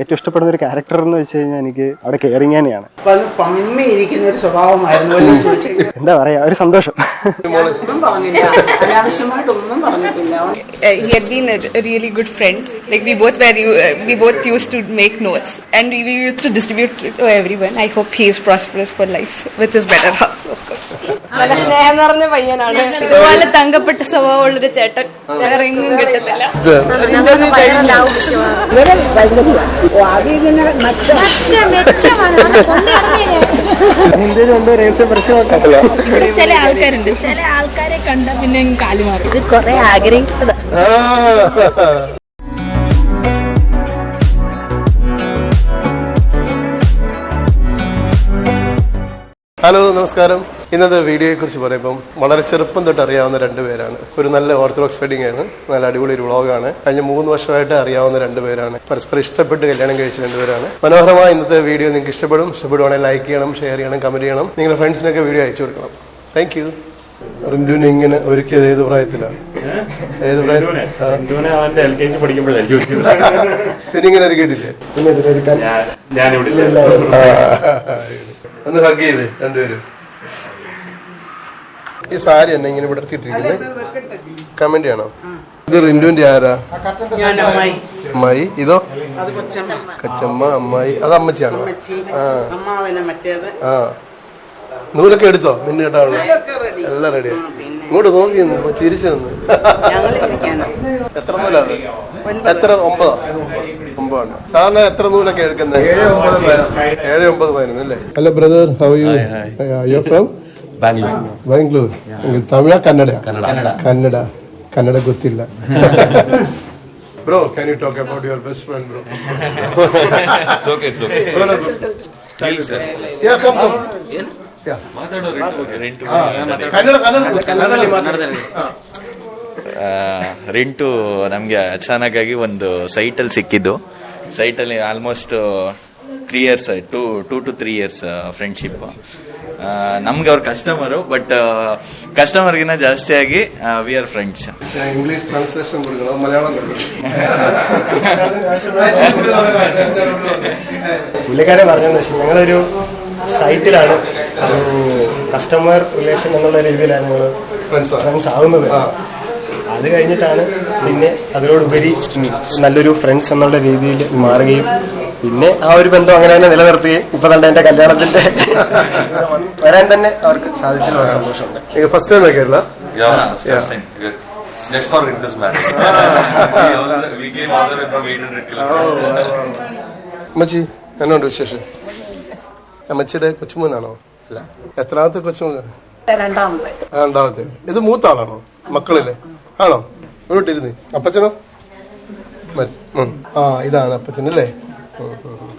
ഏറ്റവും ഇഷ്ടപ്പെടുന്ന ഒരു ക്യാരക്ടർ എന്ന് വെച്ച് കഴിഞ്ഞാൽ എനിക്ക് അവിടെ കെയറിങ് തന്നെയാണ്. അപ്പൊ അത് പമ്മി ഇരിക്കുന്ന ഒരു സ്വഭാവമായിരുന്നു അല്ലേ എന്താ പറയാ ഒരു സന്തോഷം. ഒന്നും പറഞ്ഞില്ല. അനാവശ്യമായിട്ടൊന്നും പറഞ്ഞിട്ടില്ല. അവൻ he had been a, a really good friend. Like we both were, you, uh, we both used to make notes, and we, we used to distribute it to everyone. I hope he is prosperous for life with his better half, of course. നല്ല സ്നേഹം നിറഞ്ഞ പയ്യനാണ്. ഇതുപോലെ തങ്കപ്പെട്ട സ്വഭാവമുള്ളൊരു ചേട്ടൻ. കിട്ടത്തില്ല. ചില ആൾക്കാരുണ്ട്. ചില ആൾക്കാരെ കണ്ട പിന്നെ കാലുമാറി ഇത് കൊറേ ആഗ്രഹിച്ചത്. ഹലോ നമസ്കാരം. ഇന്നത്തെ വീഡിയോയെ കുറിച്ച് പറയുമ്പം വളരെ ചെറുപ്പം തൊട്ട് അറിയാവുന്ന രണ്ടുപേരാണ് ഒരു നല്ല ഓർത്തഡോക്സ് വെഡിങ് ആണ് നല്ല അടിപൊളി ഒരു വ്ളോഗാണ് കഴിഞ്ഞ മൂന്ന് വർഷമായിട്ട് അറിയാവുന്ന രണ്ടുപേരാണ് പരസ്പരം ഇഷ്ടപ്പെട്ട് കല്യാണം കഴിച്ച രണ്ടുപേരാണ് മനോഹരമായ ഇന്നത്തെ വീഡിയോ നിങ്ങൾക്ക് ഇഷ്ടപ്പെടും. ഇഷ്ടപ്പെടുവാണെങ്കിൽ ലൈക്ക് ചെയ്യണം ഷെയർ ചെയ്യണം കമന്റ് ചെയ്യണം. നിങ്ങളുടെ ഫ്രണ്ട്സിനൊക്കെ വീഡിയോ അയച്ചു കൊടുക്കണം. താങ്ക് യു റിന്റുവിനെ ഇങ്ങനെ ഒരുക്കിയത് ഏത് പ്രായത്തിലാണ് ഏത് പ്രായത്തിൽ പിന്നെ ഇങ്ങനെ ഒരുക്കിയിട്ടില്ലേ? പിന്നെ ഇതിനൊരുക്കാൻ ഞാനിവിടെ ഒന്ന് ഹഗ് ചെയ്ത് രണ്ടുപേരും. ഈ സാരി എന്നെ ഇങ്ങനെ ഇവിടെ ഇട്ടിരിക്കുന്നത്? കമന്റ് ചെയ്യണോ. ഇത് റിന്റുവിന്റെ ആരാ? ഞാൻ അമ്മായി. അമ്മായി? ഇതോ? അത് കൊച്ചമ്മ. കച്ചമ്മ അമ്മായി. അത് അമ്മച്ചിയാണോ? അമ്മച്ചി. ആ. മറ്റേത്. ആ. നൂലൊക്കെ എടുത്തോ? നിന്നെ കേട്ടാണോ റെഡി എല്ലാം റെഡിയാ പിന്നെ ഇങ്ങോട്ട് നോക്കി നിന്ന് ചിരിച്ചു നിന്ന് ഞങ്ങൾ ഇരിക്കാനാണ് എത്ര നൂലാ അത്? എത്ര ഒമ്പതോ ഒമ്പതാണ് സാറിന് എത്ര നൂലൊക്കെ എടുക്കുന്നത് ഏഴ് ഒമ്പത് പതിനൊന്ന് അല്ലേ hello brother how you you from Bangalore. Bangalore Tamil Kannada Kannada Kannada ಗೊತ್ತಿಲ್ಲ bro can you talk about your best friend bro It's okay, it's okay. Yeah come come ಯಾ ಕನ್ನಡ ಕನ್ನಡ ಕನ್ನಡ ರಿಂಟು ನಮಗೆ ಅಚಾನಕ್ಕಾಗಿ ಒಂದು ಸೈಟಲ್ಲಿ ಸಿಕ್ಕಿದ್ದು ಸೈಟಲ್ಲಿ almost three years two two two three years friendship ನಮ್ಗೆ ಅವ್ರ customer but ಕಸ್ಟಮರ್ಗಿನ ಜಾಸ್ತಿಯಾಗಿ we are friends English translation കൊടുക്കണം മലയാളം പുള്ളിക്കാരെ പറഞ്ഞതെന്ന് വെച്ചാൽ ഞങ്ങളൊരു സൈറ്റിലാണ്. ഒരു കസ്റ്റമർ റിലേഷൻ എന്നുള്ള രീതിയിലാണ് ഞങ്ങൾ ഫ്രണ്ട്സ് ആവുന്നത്. അത് കഴിഞ്ഞിട്ടാണ് പിന്നെ അതിനോടുപരി നല്ലൊരു ഫ്രണ്ട്സ് എന്നുള്ള രീതിയിൽ മാറുകയും പിന്നെ ആ ഒരു ബന്ധം അങ്ങനെ തന്നെ നിലനിർത്തുകയും ഇപ്പൊ തന്നെ എന്റെ കല്യാണത്തിന്റെ വരാൻ തന്നെ അവർക്ക് സാധിച്ചതിലുള്ള സന്തോഷമുണ്ട്. ഫസ്റ്റ് ടൈം ഒക്കെ അല്ല just 800 മച്ചി എന്നോട് വിശേഷം? അമ്മച്ചിയുടെ കൊച്ചുമോനാണോ? അല്ല. എത്രാമത്തെ കൊച്ചുമോൻ? രണ്ടാമത്തെ. ഇത് മൂത്ത ആളാണോ മക്കളിലെ. ആണോ? വീട്ടിരുന്ന് അപ്പച്ചനോ. ആ ഇതാണ് അപ്പച്ചൻ അല്ലേ.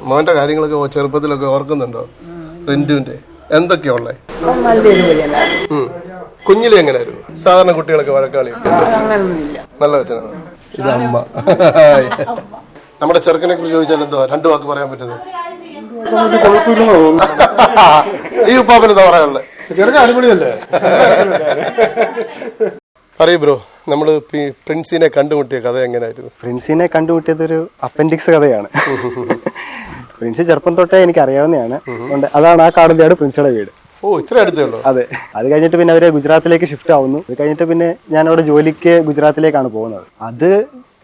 മോന്റെ കാര്യങ്ങളൊക്കെ ചെറുപ്പത്തിലൊക്കെ ഓർക്കുന്നുണ്ടോ? റിന്റുവിന്റെ. എന്തൊക്കെയാ ഉള്ളേ. കുഞ്ഞിലെ എങ്ങനെയായിരുന്നു സാധാരണ കുട്ടികളൊക്കെ വഴക്കാളി. നല്ല വച്ചനാണ് ഇത് അമ്മ. നമ്മുടെ ചെറുക്കനെ കുറിച്ച് ചോദിച്ചാൽ എന്തോ? രണ്ടു വാക്ക് പറയാൻ പറ്റുന്നത്. വലിയ കുഴപ്പമില്ലെന്ന് തോന്നുന്നു. ഈ ഉപ്പാപ്പിന് എന്താ പറയാനുള്ളത്? അടിപൊളിയല്ലേ? പറയൂ ബ്രോ നമ്മൾ പ്രിൻസിനെ കണ്ടുമുട്ടിയ കഥ എങ്ങനെയായിരുന്നു പ്രിൻസിനെ കണ്ടുമുട്ടിയതൊരു അപ്പൻഡിക്സ് കഥയാണ്. പ്രിൻസ് ചെറുപ്പം തൊട്ടേ എനിക്ക് അറിയാവുന്നതാണ് അതുകൊണ്ട് അതാണ് ആ കാണുന്നതാണ് പ്രിൻസിയുടെ വീട്. ഓ ഇത്ര അടുത്തേ ഉള്ളൂ. അതെ അത് കഴിഞ്ഞിട്ട് പിന്നെ അവർ ഗുജറാത്തിലേക്ക് ഷിഫ്റ്റ് ആവുന്നു. അത് കഴിഞ്ഞിട്ട് പിന്നെ ഞാൻ അവിടെ ജോലിക്ക് ഗുജറാത്തിലേക്കാണ് പോകുന്നത്. അത്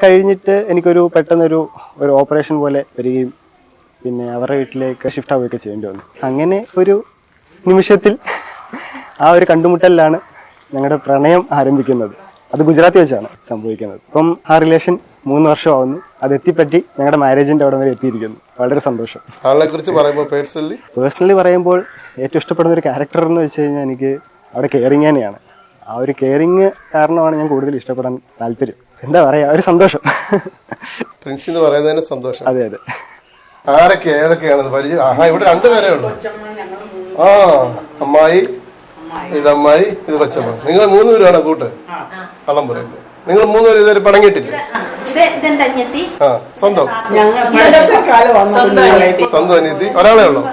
കഴിഞ്ഞിട്ട് എനിക്കൊരു പെട്ടെന്നൊരു ഒരു ഓപ്പറേഷൻ പോലെ വരികയും പിന്നെ അവരുടെ വീട്ടിലേക്ക് ഷിഫ്റ്റ് ആവുകയൊക്കെ ചെയ്യേണ്ടി വന്നു. അങ്ങനെ ഒരു നിമിഷത്തിൽ ആ ഒരു കണ്ടുമുട്ടലിലാണ് ഞങ്ങളുടെ പ്രണയം ആരംഭിക്കുന്നത്. അത് ഗുജറാത്തി വെച്ചാണ് സംഭവിക്കുന്നത്. ഇപ്പം ആ റിലേഷൻ മൂന്ന് വർഷമാവുന്നു. അത് എത്തിപ്പറ്റി ഞങ്ങളുടെ മാരേജിന്റെ അവിടെ വരെ എത്തിയിരിക്കുന്നു. വളരെ സന്തോഷം. ആളെ കുറിച്ച് പറയുമ്പോൾ പേഴ്സണലി പേഴ്സണലി പറയുമ്പോൾ ഏറ്റവും ഇഷ്ടപ്പെടുന്ന ഒരു ക്യാരക്ടർ എന്ന് വെച്ച് കഴിഞ്ഞാൽ എനിക്ക് അവിടെ കെയറിങ് തന്നെയാണ്. ആ ഒരു കെയറിങ് കാരണമാണ് ഞാൻ കൂടുതൽ ഇഷ്ടപ്പെടാൻ താല്പര്യം. എന്താ പറയാ ഒരു സന്തോഷം. പ്രിൻസി എന്ന് പറയുന്നതിന് സന്തോഷം. അതെ അതെ. ആരൊക്കെ ഏതൊക്കെയാണ് പരിചയം? ആഹാ ഇവിടെ രണ്ടുപേരേ ഉള്ളു. ആ അമ്മായി ഇത് അമ്മായി ഇത് കൊച്ചമ്മ. നിങ്ങൾ മൂന്ന് പേരാണ് കൂട്ട്? കള്ളം പറയുന്നത് നിങ്ങൾ മൂന്നുപേരും പേര് ഇതുവരെ പടങ്ങിയിട്ടില്ലേ? ആ സ്വന്തം? സ്വന്തം അനിയത്തി. ഒരാളെ ഉള്ളോ?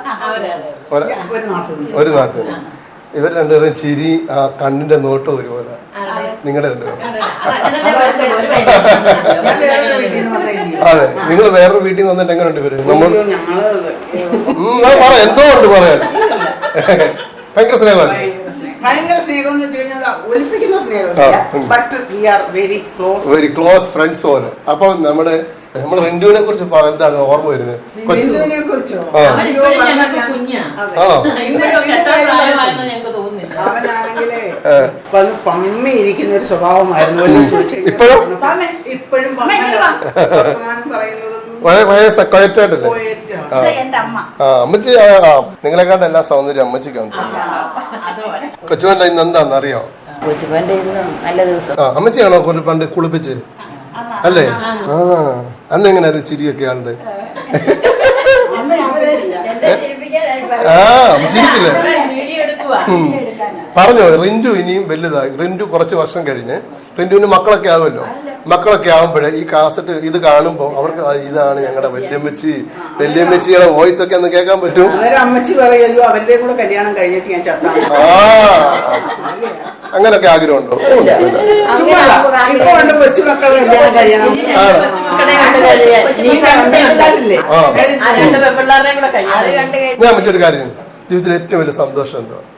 ഒര- ഒരു നാട്ടിൽ ഒരു നാട്ടിൽ ഇവർ രണ്ടുപേരും ചിരി ആ കണ്ണിന്റെ നോട്ടം ഒരുപോലെ. നിങ്ങളുടെ രണ്ടുപേരും ഞാൻ വേറൊരു വീട്ടിൽ നിന്ന് വന്നിരിക്കും അതെ നിങ്ങൾ വേറൊരു വീട്ടിൽ നിന്ന് വന്നിട്ട് എങ്ങനെയുണ്ട് ഇവർ? നമ്മൾ പറ എന്തോ ഉണ്ട് പറയാൻ. ഭയങ്കര സ്നേഹമാണ്. ഭയങ്കര സ്നേഹം. എന്ന് വെച്ച് കഴിഞ്ഞാൽ ഒലിപ്പിക്കുന്ന ആ, but we are very close very close friends പോലെ. അപ്പൊ നമ്മുടെ നമ്മൾ റിന്റുവിനെ കുറിച്ച് പറ എന്താണ് ഓർമ്മ വരുന്നത്? കൊച്ചു- പമ്മി ഇരിക്കുന്ന ഒരു സ്വഭാവമായിരുന്നു ഇപ്പോഴും? പമ്മ, ഇപ്പോഴും വളരെ അമ്മച്ചി നിങ്ങളെക്കാട്ട് എല്ലാ സൗന്ദര്യം അമ്മച്ചിക്കാണ് കൊച്ചുവന്റെ ഇന്ന് എന്താന്ന് അറിയോ കൊച്ചുപന്റെ നല്ല ദിവസം. ആ അമ്മച്ചിയാണോ പണ്ട് കുളിപ്പിച്ച്? അല്ലേ? ആ അന്ന് എങ്ങനെയായിരുന്നു ചിരിയൊക്കെ ആണ്ട് ആ ചിരിക്കില്ലേ. പറഞ്ഞോ റിന്റു ഇനിയും വലുതായി. റിന്റു കുറച്ച് വർഷം കഴിഞ്ഞ്. റിന്റുവിന് മക്കളൊക്കെ ആവുമല്ലോ? മക്കളൊക്കെ ആവുമ്പോഴേ ഈ കാസറ്റ് ഇത് കാണുമ്പോൾ അവർക്ക് ഇതാണ് ഞങ്ങളുടെ വല്യമ്മച്ചി. വല്യമ്മച്ചിയുടെ വോയിസ് ഒക്കെ ഒന്ന് കേൾക്കാൻ പറ്റും? അമ്മച്ചി പറയുമല്ലോ അവന്റെ കൂടെ കല്യാണം കഴിഞ്ഞിട്ട് ഞാൻ അങ്ങനൊക്കെ ആഗ്രഹമുണ്ടോ? ഞാൻ മറ്റൊരു കാര്യം ജീവിതത്തിൽ ഏറ്റവും വലിയ സന്തോഷം എന്തോ ഉം.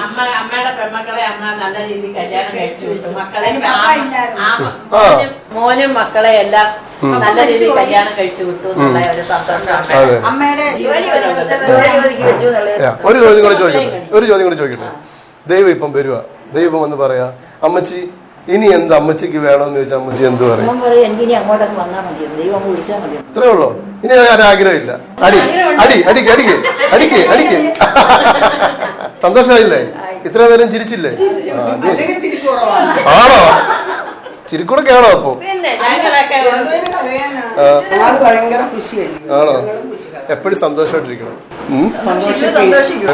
അമ്മ അമ്മയുടെ പെൺമക്കളെ അമ്മ നല്ല രീതിയിൽ കല്യാണം കഴിച്ചു വിട്ടു. മക്കളെ ആ. മോനും മക്കളെ എല്ലാം നല്ല രീതിയിൽ കല്യാണം കഴിച്ചു വിട്ടു എന്നുള്ള ഒരു സന്തോഷമാണ് അമ്മയുടെ ഒരു ചോദ്യം കൂടി ചോദിക്കട്ടെ. ഒരു ചോദ്യം കൂടി ചോദിക്കട്ടെ. ദൈവം ഇപ്പം വരുക ദൈവം എന്ന് പറയാ അമ്മച്ചി ഇനി എന്ത് അമ്മച്ചിക്ക് വേണമെന്ന് ചോദിച്ചാൽ അമ്മച്ചി എന്ത് പറയും? അമ്മ പറയും എനിക്ക് ഇനി അങ്ങോട്ടൊക്കെ വന്നാൽ മതി ദൈവം അങ്ങ് മതി. ഇത്രേ ഉള്ളൂ? ഇനി ആരും ആഗ്രഹമില്ല. അടി അടി അടിക്ക് അടിക്ക് അടിക്ക് അടിക്ക്. സന്തോഷമായില്ലേ? ഇത്ര നേരം ചിരിച്ചില്ലേ? ആണോ? ചിരിക്കൂടൊക്കെ ആണോ അപ്പൊ? ആണോ? എപ്പോഴും സന്തോഷമായിട്ടിരിക്കണം.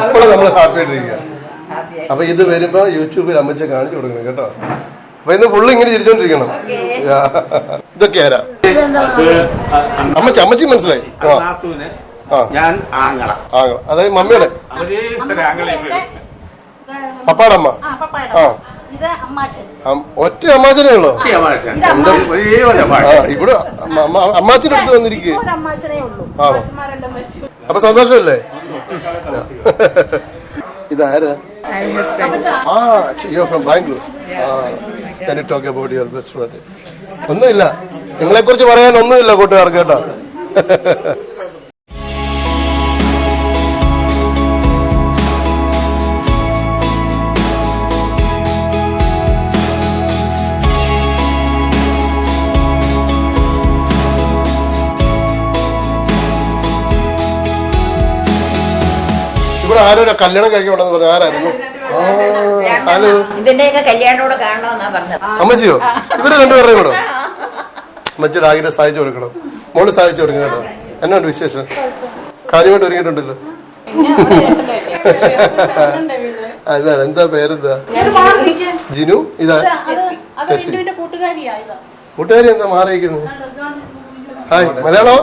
എപ്പോഴും നമ്മൾ ഹാപ്പി ആയിട്ടിരിക്കുക അപ്പൊ ഇത് വരുമ്പോ യൂട്യൂബിൽ അമ്മച്ച കാണിച്ചു കൊടുക്കണം കേട്ടോ. അപ്പൊ ഇന്ന് ഫുള്ള് ഇങ്ങനെ ചിരിച്ചോണ്ടിരിക്കണം. ഇതൊക്കെ ആരാ? അമ്മച്ചി അമ്മച്ചി മനസ്സിലായി. ഞാൻ ആങ്ങള. അതായത് മമ്മിയുടെ. അപ്പാടമ്മ പപ്പാടമ്മ. ആ ഒറ്റ അമ്മാച്ചനേ ഉള്ളോ? ഇവിടെ അമ്മ- അമ്മ- അമ്മാച്ചിന്റെ അടുത്ത് വന്നിരിക്കുക ഒരു അമ്മാച്ചനേ ഉള്ളൂ. ആണോ? അപ്പൊ സന്തോഷമല്ലേ? ഇതാരാ? ആ യു ഫ്രം ബാംഗ്ലൂർ ആ can you your best friend ഒന്നുമില്ല. നിങ്ങളെ കുറിച്ച് പറയാൻ ഒന്നുമില്ല കൂട്ടുകാർക്ക് കേട്ടോ. ഇവിടെ ആരോ കല്യാണം കഴിക്കണമെന്ന് പറഞ്ഞു. ആരായിരുന്നു? ഹലോ ഇതിന്റെയൊക്കെ കല്യാണത്തോടെ കാണണമെന്നാ പറഞ്ഞത്. അമ്മച്ചിയോ? ഇവർ രണ്ടുപേരുടെയും കൂടെ. അമ്മച്ചിയുടെ ആഗ്രഹം സഹായിച്ചു കൊടുക്കണം. മോൾ സഹായിച്ചു കൊടുക്കണം കേട്ടോ. എന്നാണ്ട് വിശേഷം? കാര്യമായിട്ട് ഒരുങ്ങിയിട്ടുണ്ടല്ലോ. അതാണ് എന്താ പേരെന്താ? ജിനു? ഇതാ. കൂട്ടുകാരി എന്താ മാറിയിരിക്കുന്നത്? ഹായ്. മലയാളോ?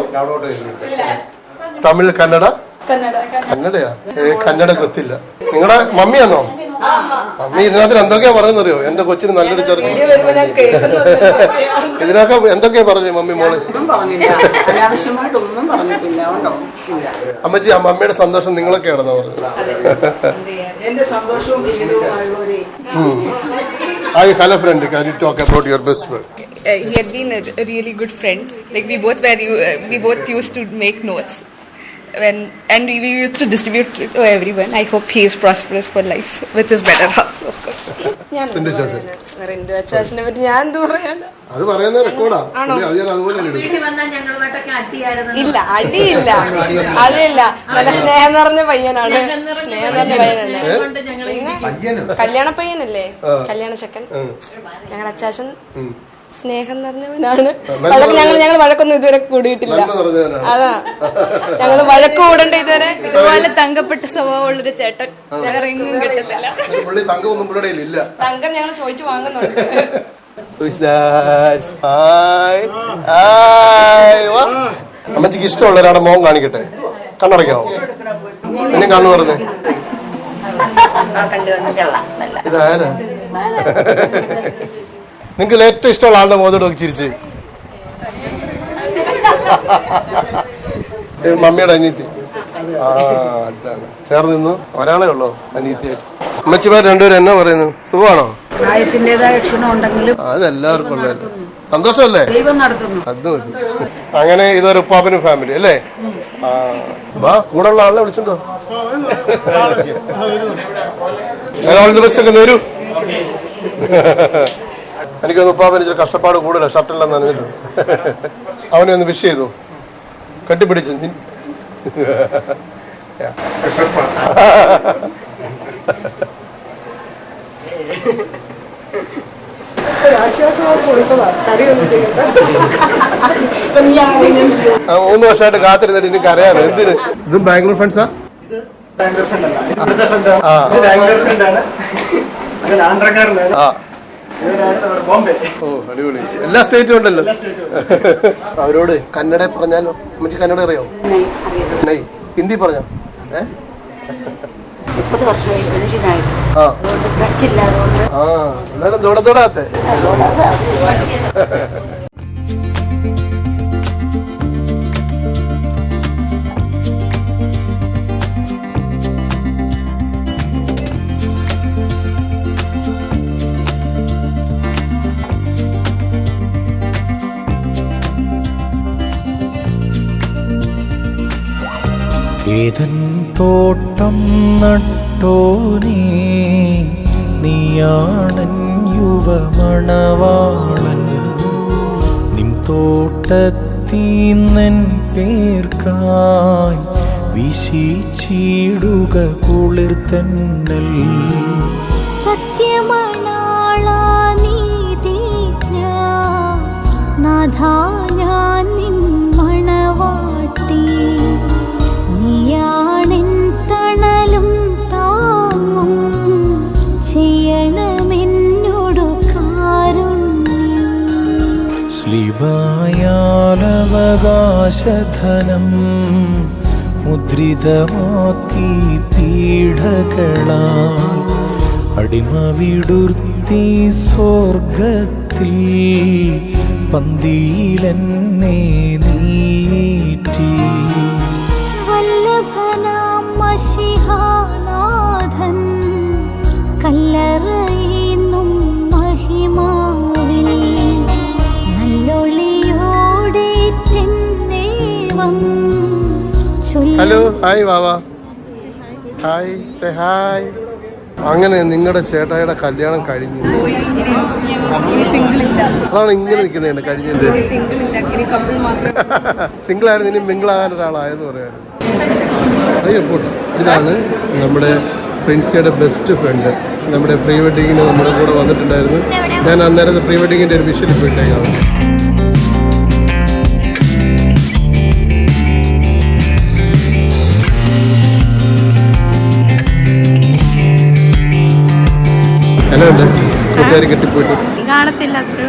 തമിഴ് കന്നഡ? കന്നഡയാ? ഏ കന്നഡ കൊത്തില്ല. നിങ്ങളുടെ മമ്മിയാണോ മമ്മി ഇതിനകത്ത് എന്തൊക്കെയാ പറയുന്നറിയോ? എന്റെ കൊച്ചിന് നല്ലൊരു ചെറുക്കൻ. ഇതിനൊക്കെ എന്തൊക്കെയാ പറഞ്ഞു മമ്മി മോൾ? അമ്മച്ചി ആ മമ്മിയുടെ സന്തോഷം നിങ്ങളൊക്കെയാണെന്നാ പറഞ്ഞത്. I hello friend. Can you talk about your best friend Uh, he had been a, a really good friend. Like we both were, uh, we both used to make notes, when and we, used to distribute it to everyone. I hope he is prosperous for life with his better half, of course. എന്റെ ചേച്ചി റിൻഡു അച്ചാച്ചനെ പറ്റി ഞാൻ എന്ത് പറയാനാ? അത് പറയുന്ന റെക്കോർഡാ അത് ഞാൻ അതുപോലെ തന്നെ ഇടും വീട്ടിൽ വന്നാൽ ഞങ്ങളുമായിട്ടൊക്കെ അടിയായിരുന്നു. ഇല്ല അടിയില്ല. അതില്ല. നല്ല സ്നേഹം നിറഞ്ഞ പയ്യനാണ്. സ്നേഹം നിറഞ്ഞ പയ്യനല്ലേ? കൊണ്ട് ഞങ്ങൾ കല്യാണ പയ്യനല്ലേ. കല്യാണ ചെക്കൻ. ഞങ്ങളുടെ അച്ചാച്ചൻ. ഉം. സ്നേഹം നിറഞ്ഞവനാണ്. അതൊക്കെ വഴക്ക് ഞങ്ങൾ ഞങ്ങൾ വഴക്കൊന്നും ഇതുവരെ കൂടിയിട്ടില്ല. അതാ. ഞങ്ങൾ വഴക്ക് കൂടണ്ട ഇതുവരെ? ഇതുപോലെ തങ്കപ്പെട്ട സ്വഭാവമുള്ളൊരു ചേട്ടൻ. ഞങ്ങൾ എങ്ങും കിട്ടത്തില്ല. തങ്കം ഞങ്ങൾ ചോദിച്ചു വാങ്ങുന്നുണ്ട്. അമ്മച്ചിക്ക് ഇഷ്ടമുള്ള ഒരാളെ മോൻ കാണിക്കട്ടെ. കണ്ണടയ്ക്കാവോ എന്നെ കണ്ണു പറഞ്ഞേ കണ്ടു കണ്ടു. നല്ല ഇതാരാ? നിങ്ങൾക്ക് ഏറ്റവും ഇഷ്ടമുള്ള ആളുടെ മോതോട് നോക്കി ചിരിച്ച്. മമ്മിയുടെ അനിയത്തി. ആ അതാണ്. ചേർന്ന് നിന്ന്. ഒരാളേ ഉള്ളോ അനിയത്തിയായിട്ട് അമ്മച്ചിമാർ രണ്ടുപേരും എന്നാ പറയുന്നു സുഖമാണോ? അതെല്ലാവർക്കും ഉള്ളത്. സന്തോഷമല്ലേ? അത് മതി. അങ്ങനെ ഇതൊരു ഉപ്പാപ്പനും ഫാമിലി അല്ലേ? ആ വാ കൂടെ ഉള്ള ആളെ വിളിച്ചിട്ടുണ്ടോ? ഓൾ ദി ബെസ്റ്റ് ഒക്കെ നേരു എനിക്കൊന്ന് ഉപ്പാപ്പന് ഇച്ചിരി കഷ്ടപ്പാട് കൂടുതലാണ് ഷർട്ടെല്ലാം നനഞ്ഞിട്ടുണ്ട് അവനെ ഒന്ന് വിഷ് ചെയ്തു. കെട്ടിപ്പിടിച്ചു. മൂന്ന് വർഷമായിട്ട് കാത്തിരുന്നിട്ട് എനിക്ക് അറിയാം എന്തിന്? ഇതും ബാംഗ്ലൂർ ഫ്രണ്ട്സാ ബാംഗ്ലൂർ ഫ്രണ്ട് ആണ് ബാംഗ്ലൂർ ഫ്രണ്ട് ആണ്. ആ. ആ ഓ അടിപൊളി. എല്ലാ സ്റ്റേറ്റും ഉണ്ടല്ലോ. അവരോട് കന്നഡ പറഞ്ഞാലോ? അമ്മച്ചി കന്നഡ അറിയോ? നെയ് ഹിന്ദി പറഞ്ഞോ? ഏ? മുപ്പത് വർഷമായി പെൻഷനായിട്ട് ആ. എന്നാലും ദോട ഏതൻ തോട്ടം നട്ടോനേ നീയാണൻ യുവമണവാളൻ. നിൻ തോട്ടത്തീന്നൻ പേർക്കായി വിശിച്ചിടുക കുളിർത്തന്നൽ. സത്യമണാളാ ശ്ലിവായാലവകാശധനം മുദ്രിതമാക്കി പീഠകളാ അടിമ വിടുർത്തി സ്വർഗത്തിൽ പന്തിയിലെന്നെ നീറ്റി വല്ലഭനാം മഷിഹാനാഥൻ കല്ലറയുന്നും ഹലോ ഹായ് വാവാ ഹായ് സെ ഹായ് അങ്ങനെ നിങ്ങളുടെ ചേട്ടായിയുടെ കല്യാണം കഴിഞ്ഞു. അതാണ് ഇങ്ങനെ നിൽക്കുന്നത് കഴിഞ്ഞത് സിംഗിൾ ആയിരുന്നു ഇനി മിങ്കിൾ ആകാൻ ഒരാളായെന്ന് പറയായിരുന്നു അയ്യോ ഇതാണ് നമ്മുടെ പ്രിൻസിയുടെ ബെസ്റ്റ് ഫ്രണ്ട് നമ്മുടെ പ്രീ വെഡിങ്ങിന് നമ്മുടെ കൂടെ വന്നിട്ടുണ്ടായിരുന്നു. ഞാൻ അന്നേരം പ്രീ വെഡിങ്ങിന്റെ ഒരു വിഷയം പോയിട്ടേക്കാണ് കൂട്ടുകാർ കെട്ടിപ്പോയിട്ട്? കാണത്തില്ല അത്രേ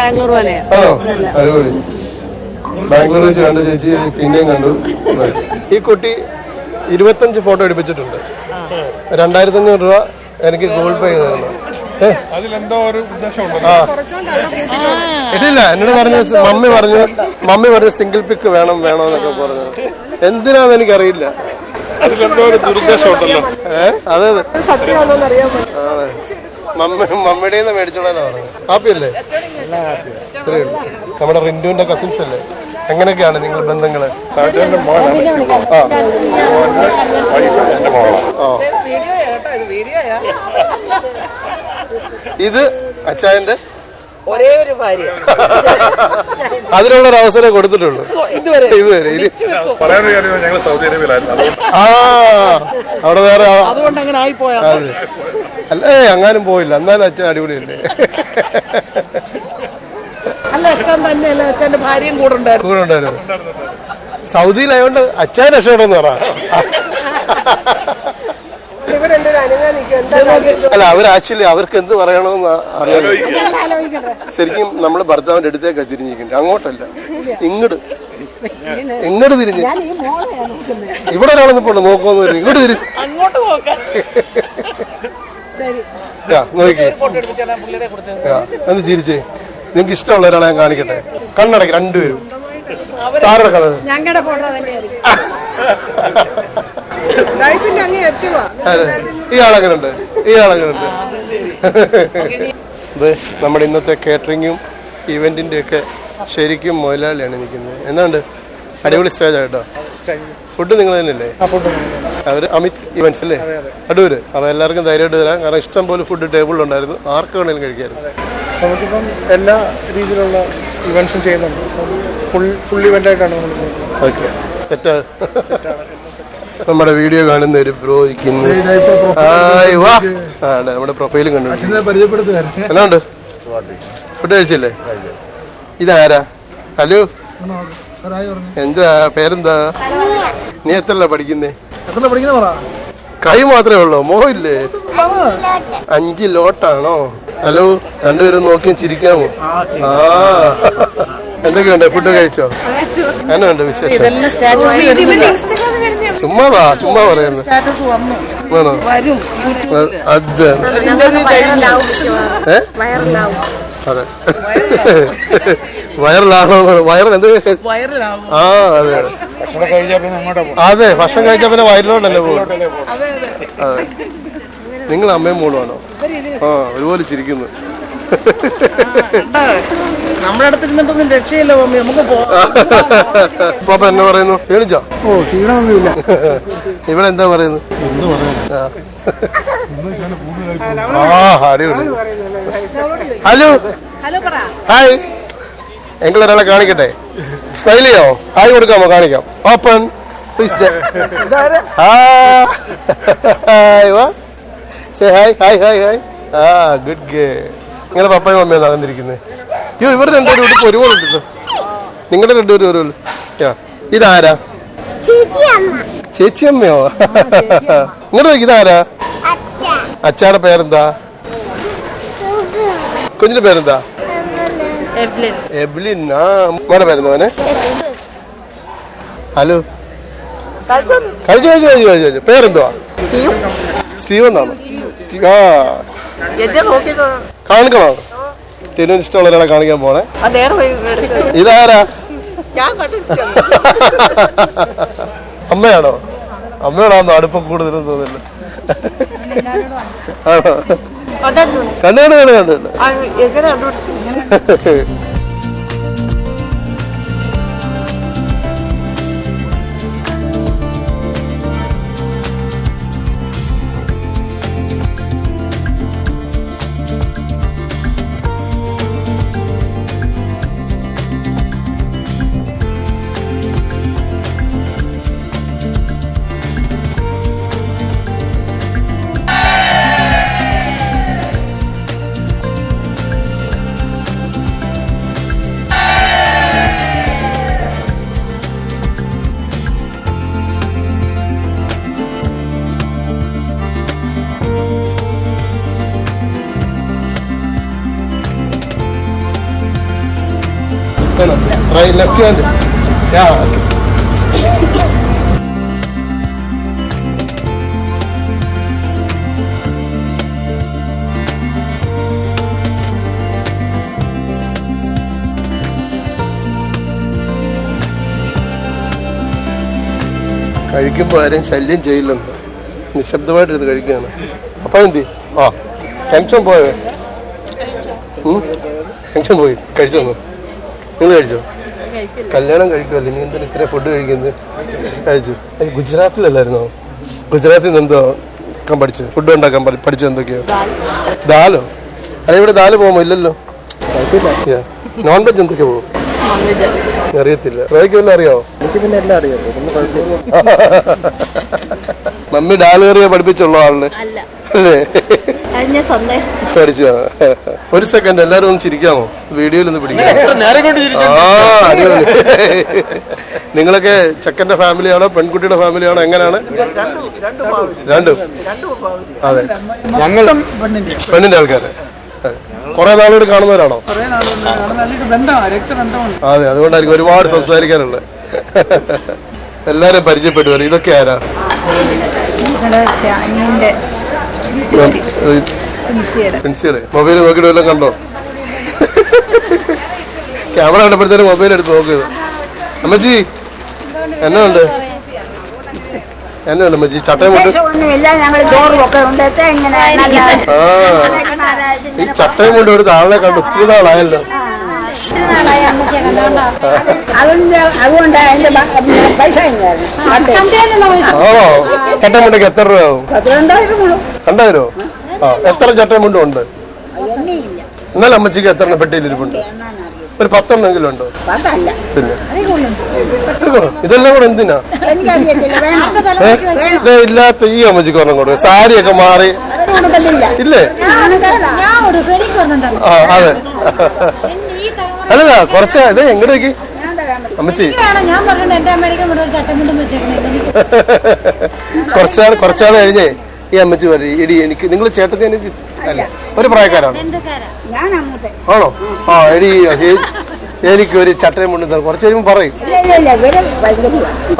ബാംഗ്ലൂർ പോലെയാ. ആണോ? അടിപൊളി. ബാംഗ്ലൂർ വെച്ച് കണ്ട ചേച്ചി പിന്നെയും കണ്ടു. ഈ കുട്ടി ഇരുപത്തഞ്ച് ഫോട്ടോ എടുപ്പിച്ചിട്ടുണ്ട്. രണ്ടായിരത്തി അഞ്ഞൂറ് രൂപ എനിക്ക് ഗൂഗിൾ പേ ചെയ്ത് തരണം? അതിലെന്തോ ഒരു ഉദ്ദേശം ആ. ഇല്ല എന്നോട് പറഞ്ഞു മമ്മി പറഞ്ഞു മമ്മി പറഞ്ഞു സിംഗിൾ പിക്ക് വേണം വേണം എന്നൊക്കെ പറഞ്ഞു എന്തിനാന്ന് എനിക്കറിയില്ല. അതിലെന്തോ ഒരു ദുരുദ്ദേശം ഉണ്ടല്ലോ. ഏ? അതെ അതെ. മമ്മിയുടെ നിന്ന് മേടിച്ചോളാനാ പറഞ്ഞത്. ഹാപ്പി അല്ലേ. നമ്മുടെ റിന്റുവിന്റെ കസിൻസ് അല്ലേ? എങ്ങനെയൊക്കെയാണ് നിങ്ങൾ ബന്ധങ്ങൾ? ഇത് അച്ചായന്റെ? ഒരേ ഒരു ഭാര്യ. അതിനുള്ള ഒരു അവസരം കൊടുത്തിട്ടുള്ളൂ. ഇതുവരെ. ഇതുവരെ. ഞങ്ങൾ സൗദി അറേബ്യയിലായിരുന്നു. ആ. അവിടെ വേറെ അതുകൊണ്ട് അങ്ങനെ ആയിപ്പോയാ. അല്ല? അങ്ങാനും പോയില്ല. എന്നാലും അച്ഛൻ അടിപൊളിയല്ലേ? അല്ല അച്ഛൻ തന്നെയല്ല? അച്ഛന്റെ ഭാര്യയും കൂടെ ഉണ്ടായിരുന്നു. കൂടെ ഉണ്ടായിരുന്നു. സൗദിയിലായോണ്ട് അച്ഛൻ രക്ഷപ്പെടുന്നു പറ. അല്ല അവർ ആക്ച്വലി അവർക്ക് എന്ത് പറയണമെന്ന് അറിയാൻ ശരിക്കും നമ്മൾ ഭർത്താവിന്റെ അടുത്തേക്കാ തിരിഞ്ഞിരിക്കുന്നത്. അങ്ങോട്ടല്ല. ഇങ്ങോട്ട് ഇങ്ങോട്ട് തിരിഞ്ഞ്. ഇവിടെ ഒരാളൊന്നും പോണ്ട് നോക്കുമെന്ന് ഇങ്ങോട്ട് തിരിഞ്ഞ്. അങ്ങോട്ട് നോക്കാൻ ഒന്ന് ചിരിച്ചേ. നിങ്ങൾക്ക് ഇഷ്ടമുള്ള ഒരാളെ ഞാൻ കാണിക്കട്ടെ? കണ്ണടക്കി രണ്ടുപേരും. സാറുടെ കഥ. ഞങ്ങളുടെ ഫോട്ടോ തന്നെയായിരിക്കും? ഈ ആളെങ്ങനുണ്ട്. ഈ ആളെങ്ങനുണ്ട്. ഇത് നമ്മുടെ ഇന്നത്തെ കേറ്ററിങ്ങും ഇവന്റിന്റെ ഒക്കെ ശരിക്കും മുതലാളിയാണ് നിൽക്കുന്നത്. എന്നാണ്ട് അടിപൊളി സ്റ്റേജ് ആയിട്ടോ ഫുഡ് നിങ്ങൾ തന്നെയല്ലേ? അവർ അമിത് ഇവന്റ്സ് അല്ലേ അടൂര്. അപ്പൊ എല്ലാവർക്കും ധൈര്യമായിട്ട് തരാം. കാരണം ഇഷ്ടം പോലെ ഫുഡ് ടേബിളിലുണ്ടായിരുന്നു ആർക്ക് വേണേലും കഴിക്കായിരുന്നു. നമുക്കിപ്പം എല്ലാ രീതിയിലുള്ള ഇവന്റ്സും ചെയ്യുന്നുണ്ട്. ഫുൾ ഫുൾ ഇവന്റ് ആയിട്ടാണ് നമ്മൾ ചെയ്യുന്നത്. ഓക്കെ സെറ്റ് നമ്മുടെ വീഡിയോ കാണുന്ന ഒരു ബ്രോ ഇരിക്കുന്നു നമ്മുടെ പ്രൊഫൈലും കണ്ടു എന്നാ ഉണ്ട്? ഫുഡ് കഴിച്ചില്ലേ? ഇതാരാ? ഹലോ? എന്താ പേരെന്താ? നീ എത്ര പഠിക്കുന്നേ? എത്ര പഠിക്കുന്ന പറ. കൈ മാത്രമേ ഉള്ളൂ? മോഹില്ലേ? അഞ്ച് ലോട്ടാണോ? ഹലോ രണ്ടുപേരും നോക്കി ചിരിക്കാമോ? ആ എന്തൊക്കെയുണ്ട് ഫുഡ് കഴിച്ചോ? എന്നാ ഉണ്ട് വിശേഷം? ഇതെല്ലാം സ്റ്റാറ്റസ് ചുമ്മാ വാ ചുമ്മാ പറയുന്നു. അത്. ഏ? അതെ. വയറിലാണോ? വയറിൽ എന്ത്? ആ അതെ അതെ. ഭക്ഷണം കഴിച്ചാൽ പിന്നെ അങ്ങോട്ടാ പോകും അതെ ഭക്ഷണം കഴിച്ചാൽ പിന്നെ വയറിലോട്ടല്ലേ പോകും അതെ നിങ്ങൾ അമ്മയും മോളുമാണോ? ആ ഒരുപോലെ ചിരിക്കുന്നു. നമ്മുടെ അടുത്തിരുന്നിട്ടൊന്നും രക്ഷയില്ല മമ്മി. നമുക്ക് പോവാം പാപ്പ എന്നെ പറയുന്നു. പേടിച്ചോ? ഓ ക്ഷീണമൊന്നുമില്ല ഇവിടെ എന്താ പറയുന്നു എന്ത് പറയാം ആ. അടിപൊളി. ഹലോ. ഹായ്. എങ്കിൽ ഒരാളെ കാണിക്കട്ടെ? സ്മൈൽ ചെയ്യോ? ഹായ് കൊടുക്കാമോ? കാണിക്കാം. Open hi hi hi hi ആ ഗുഡ് ഗേ നിങ്ങളെ പപ്പയും അമ്മയും നടന്നിരിക്കുന്നത് അയ്യോ ഇവർ രണ്ടുപേരും ഇവിടെ ഒരുപോലെ ഉണ്ടല്ലോ നിങ്ങളുടെ രണ്ടുപേരും ഒരുപോലെ ഇതാരാ? ചേച്ചിയമ്മയോ ഇങ്ങോട്ട് നോക്കി ഇതാരാ? അച്ചാടെ പേരെന്താ? കുഞ്ഞിന്റെ പേരെന്താ? എബ്ലിൻ ആ മോടെ പേരെന്താ മോനെ? ഹലോ. കഴിച്ചു കഴിച്ചു കഴിച്ചു കഴിച്ചു കഴിച്ചു. പേരെന്തുവാ? സ്റ്റീവ്. എന്നാണോ ആ. കാണിക്കണോ? ടിനുവിന് ഇഷ്ടമുള്ള ഒരാളെ കാണിക്കാൻ പോണേ. ഇതാരാ? അമ്മയാണോ? അമ്മയോടാണോ അടുപ്പം കൂടുതലും തോന്നില്ല ആണോ കണ്ടു കണ്ടു കണ്ടു കണ്ടു. Right, left hand. Yeah. okay. കഴിക്കുമ്പോൾ ആരെയും ശല്യം ചെയ്യില്ലെന്ന് നിശബ്ദമായിട്ടിരുന്ന് കഴിക്കുകയാണ് അപ്പൊ എന്തി ആ ടെൻഷൻ പോയോ? ടെൻഷൻ പോയി കഴിച്ചോന്നു നിങ്ങൾ കഴിച്ചോ കല്യാണം കഴിക്കുമല്ലോ നീ എന്തിനാ ഇത്ര ഫുഡ് കഴിക്കുന്നത്? കഴിച്ചു. ഗുജറാത്തിലല്ലായിരുന്നോ? ഗുജറാത്തിൽ നിന്ന് എന്തോ പഠിച്ചു. ഫുഡ് ഉണ്ടാക്കാൻ പഠിച്ചു എന്തൊക്കെയോ? ദാലോ? അല്ല ഇവിടെ ദാൽ പോകുമോ? ഇല്ലല്ലോ. നോൺ വെജ് എന്തൊക്കെ പോകും? അറിയത്തില്ല. റോയ്ക്ക് അറിയോ? മമ്മി മമ്മി ഡാലേറിയ പഠിപ്പിച്ചുള്ള ആളിന്. അല്ലേ. ഞാൻ സ്വന്തം പഠിച്ചു ഒരു സെക്കൻഡ് എല്ലാരും ഒന്ന് ചിരിക്കാമോ? വീഡിയോയിൽ ഒന്ന് പിടിക്കാം. ആ അടിപൊളി. നിങ്ങളൊക്കെ ചെക്കന്റെ ഫാമിലിയാണോ പെൺകുട്ടിയുടെ ഫാമിലിയാണോ എങ്ങനെയാണ്? രണ്ടും. അതെ. ഞങ്ങൾ പെണ്ണിന്റെ ആൾക്കാര്. കുറെ നാളോട് കാണുന്നവരാണോ? അതെ അതുകൊണ്ടായിരിക്കും ഒരുപാട് സംസാരിക്കാനുള്ളത് എല്ലാരും പരിചയപ്പെട്ടു വരും. ഇതൊക്കെ ആരാ? പ്രിൻസിയുടെ മൊബൈൽ നോക്കിയിട്ട് വല്ലതും കണ്ടോ? ക്യാമറ കണ്ടപ്പോഴത്തേനും മൊബൈൽ എടുത്ത് നോക്കിയത്. അമ്മച്ചി എന്നാ ഉണ്ട് എന്നാ ഉണ്ട് അമ്മച്ചി ചട്ടയും കൊണ്ട് ഈ ചട്ടയും കൊണ്ട് ഒരു താളിനെ കണ്ട് ഒത്തിരി നാളായല്ലോ. ആണോ? ചട്ടം കൊണ്ടൊക്കെ എത്ര രൂപ ആവും രണ്ടായിരോ? ആ എത്ര ചട്ടയും കൊണ്ടും ഉണ്ട് എന്നാലും അമ്മച്ചിക്ക് എത്ര എണ്ണം പെട്ടിയിലിരിപ്പുണ്ട് ഒരു പത്തെണ്ണെങ്കിലും ഉണ്ടോ? പിന്നെ? ഇതെല്ലാം കൂടെ എന്തിനാ? ഏ? ഇല്ലാത്ത ഈ അമ്മച്ചിക്ക് ഒരെണ്ണം കൊടുക്കും. സാരിയൊക്കെ മാറി. ഇല്ലേ? ആ അതെ. അല്ലല്ല കുറച്ച് ഇത് എങ്ങോട്ടേക്ക് ഞാൻ തരാൻ അമ്മച്ചി. കുറച്ചാൾ കുറച്ചാൾ കഴിഞ്ഞേ. ഈ അമ്മച്ചി വരെ ഇടി എനിക്ക് നിങ്ങൾ ചേട്ടത്തി എനിക്ക് അല്ല? ഒരു പ്രായക്കാരാണ്? ആണോ? ആ എടി എനിക്ക് ഒരു ചട്ടയും മുണ്ടും തരാം. കുറച്ച് കഴിയുമ്പോൾ പറയും.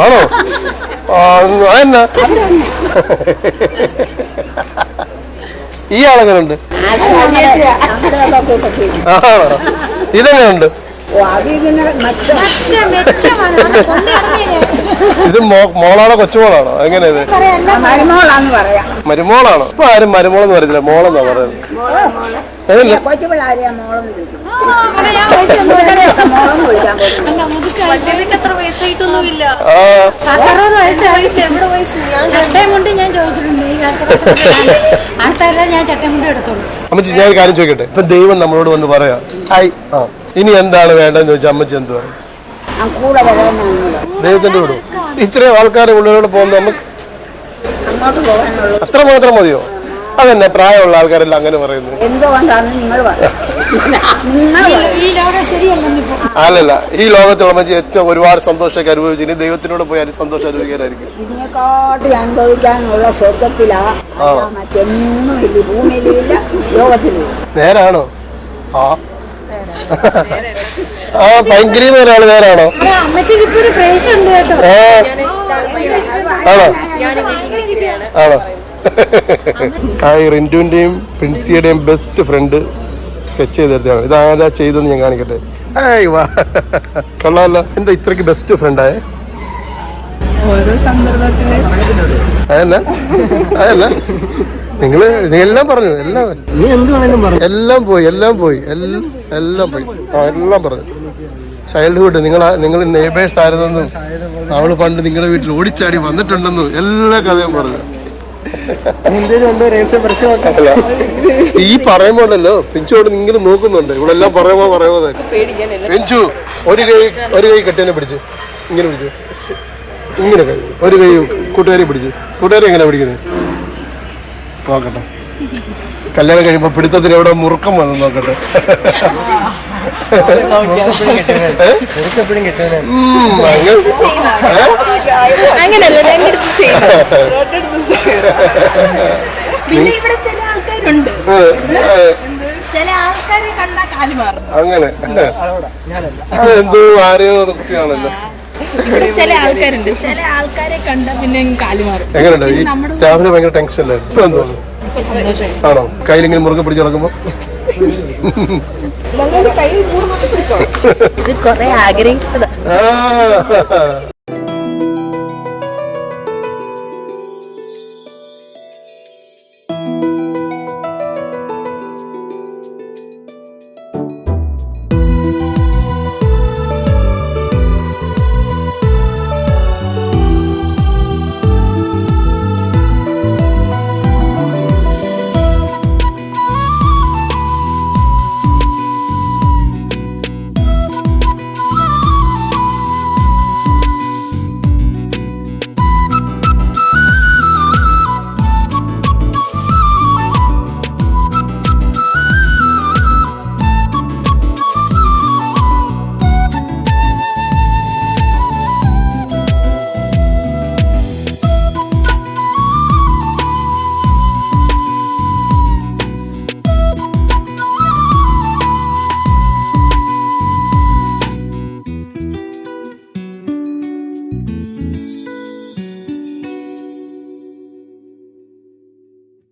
ആണോ? എന്നാ ഈ ആളെങ്ങനെ ഉണ്ട് അതിങ്ങനെ മെച്ചം ഇത് മോളാണോ കൊച്ചുമോളാണോ? എങ്ങനെയത്? മരുമോളാണോ? ഇപ്പൊ ആരും മരുമോളെന്ന് പറയത്തില്ല. മോളെന്നാ പറയുന്നത്. അമ്മച്ചി ഞാൻ ഒരു കാര്യം ചോദിക്കട്ടെ? ഇപ്പൊ ദൈവം നമ്മളോട് വന്ന് പറയാ. ഹായ്. ആ. ഇനി എന്താണ് വേണ്ടതെന്ന് ചോദിച്ചാൽ അമ്മച്ചി എന്ത് പറയും? ദൈവത്തിന്റെ വിടും. ഇത്രയും ആൾക്കാരെ ഉള്ളിലൂടെ പോകുന്ന നമുക്ക് അത്ര മാത്രം മതിയോ? അതന്നെ പ്രായമുള്ള ആൾക്കാരെല്ലാം അങ്ങനെ പറയുന്നു. അല്ലല്ല ഈ ലോകത്തുള്ള അമ്മച്ചി ഏറ്റവും ഒരുപാട് സന്തോഷമൊക്കെ അനുഭവിച്ചു. ഇനി ദൈവത്തിനോട് പോയി അതിന് സന്തോഷം അനുഭവിക്കാനായിരിക്കും. ഇതിനെക്കാട്ടി അനുഭവിക്കാനുള്ള സ്വർഗത്തിലാ. മറ്റൊന്നും ഇല്ല ഭൂമിയിലും ഇല്ല. ലോകത്തിലും ഇല്ല നേരാണോ? ആ. ആ പ്രൈസ് ഉണ്ട് കേട്ടോ. ഏ? ആണോ? ആണോ? ആ ഈ റിന്റുവിന്റെയും പ്രിൻസിയുടെയും ബെസ്റ്റ് ഫ്രണ്ട് സ്കെച്ച് ചെയ്തെടുത്താണ് ഇതാരാ ചെയ്തെന്ന് ഞാൻ കാണിക്കട്ടെ. ഏയ് വാ. കൊള്ളാമല്ലോ എന്താ ഇത്രയ്ക്ക് ബെസ്റ്റ് ഫ്രണ്ടായേ ഓരോ സന്ദർഭത്തിൽ. അതല്ല? അതല്ല? നിങ്ങൾ എല്ലാം പറഞ്ഞു എല്ലാം. എല്ലാം പോയി എല്ലാം പോയി. എല്ലാം എല്ലാം പോയി. ആ എല്ലാം പറഞ്ഞു. ചൈൽഡ്ഹുഡ് നിങ്ങൾ നിങ്ങൾ നെയ്ബേഴ്സ് ആയിരുന്നെന്നും അവൾ പണ്ട് നിങ്ങളുടെ വീട്ടിൽ ഓടിച്ചാടി വന്നിട്ടുണ്ടെന്നും എല്ലാ കഥയും പറഞ്ഞു. ഈ പറയുമ്പോണ്ടല്ലോ പിഞ്ചോട് നിങ്ങൾ നോക്കുന്നുണ്ട്. ഇവിടെ എല്ലാം പറയുമ്പോ പറയുമ്പോ പിഞ്ചു ഒരു കൈ ഒരു കൈ കെട്ടിനെ പിടിച്ചു. ഇങ്ങനെ പിടിച്ചു. ഇങ്ങനെ കൈ ഒരു കൈ കൂട്ടുകാരി പിടിച്ചു. കൂട്ടുകാരി എങ്ങനെ പിടിക്കുന്നത് നോക്കട്ടെ. കല്യാണം കഴിയുമ്പോ പിടുത്തത്തിന് എവിടെ മുറുക്കം വന്നു നോക്കട്ടെ. അങ്ങനെ. അതെന്തോ ആരെയോ കുത്തിയാണല്ലോ ചില ആൾക്കാരുണ്ട്. ചില ആൾക്കാരെ കണ്ട പിന്നെ കാലു മാറും. എങ്ങനെയുണ്ട്? ഈ രാവിലെ ഭയങ്കര ടെൻഷൻ അല്ലായിരുന്നു ഇപ്പൊ എന്തോ? ആണോ? കയ്യിലിങ്ങനെ മുറുകെ പിടിച്ച് നടക്കുമ്പോ? ഇത് കൊറേ ആഗ്രഹിച്ചത്.